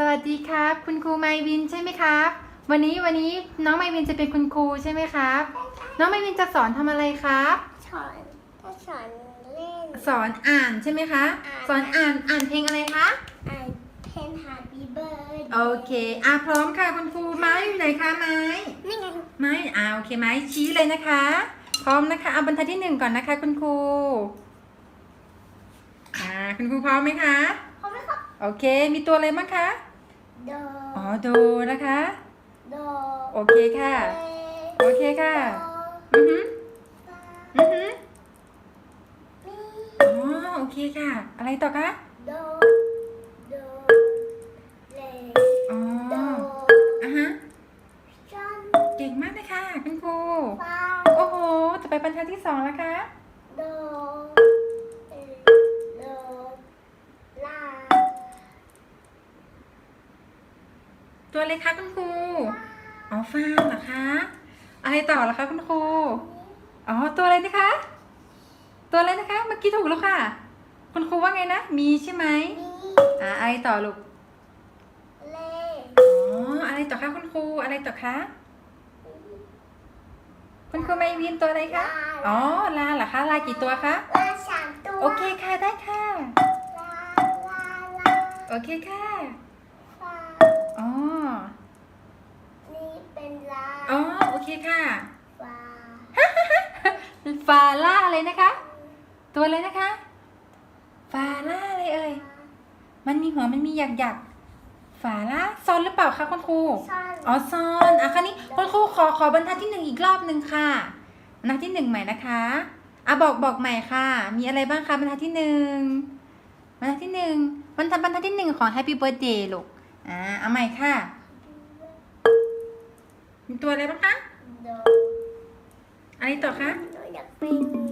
สวัสดีครับ คุณครูไมวินใช่ไหมครับ วันนี้วันนี้น้องไมวินจะเป็นคุณครูใช่ไหมครับ น้องไมวินจะสอนทำอะไรครับ สอนถ้าสอนเล่น สอนอ่านใช่ไหมคะอ่านสอนอ่านอ่านเพลงอะไรคะอ่านเพลง Happy Birthday โอเคอะพร้อมค่ะคุณครูไม้อยู่ไหนคะไม้นี่ไงไม้อ่าโอเคไม้ชี้เลยนะคะ พร้อมนะคะเอาบรรทัดที่หนึ่งก่อนนะคะ คุณครูอ่าคุณครูพร้อมไหมคะพร้อมไหมครับโอเค มีตัวอะไรบ้างคะ โดอ๋อโดนะคะ โดโอเคค่ะ โอเคค่ะ อือหืออือหือมีอ๋อโอเคค่ะ อะไรต่อคะ โด โด เลอ๋อโดอะฮะ ชันเก่งมากเลยค่ะคุณครูฟาโอ้โห จะไปบรรทัดที่สองแล้วคะ โด ตัวอะไรคะคุณครูอ๋อฟางเหรอคะ อะไรต่อเหรอคะคุณครู อ๋อตัวอะไรนะคะ ตัวอะไรนะคะ เมื่อกี้ถูกแล้วค่ะ คุณครูว่าไงนะ มีใช่ไหมมีอ่าอะไรต่อลูกเลอ๋ออะไรต่อคะคุณครู อะไรต่อคะ คุณครูไม่วินตัวอะไรคะ อ๋อลาเหรอคะ ลากี่ตัวคะลาสามตัว โอเคค่ะได้ค่ะ ลาลาลา โอเคค่ะ ฟา อ๋อ นี่เป็นลา อ๋ อโอเคค่ะฟาฟาล่าอะไรนะคะ ตัวอะไรนะคะ ฟาล่าอะไรเอ่ย มันมีหัวมันมีหยักหยักๆฝาล่าซอนหรือเปล่าคะคุณครูซ่อน อ๋อซอนอะคราวนี้คุณครูขอขอบรรทัดที่หนึ่งอีกรอบหนึ่งค่ะบรรทัดที่หนึ่งใหม่นะคะอะบอกบอกใหม่ค่ะ มีอะไรบ้างคะบรรทัดที่หนึ่งบรรทัดที่หนึ่งบรรทัดบรรทัดที่หนึ่งของ Happy Birthday ลูกอ่าเอาใหม่ค่ะมีตัวอะไรบ้างคะโด อะไรต่อคะอยากเป็น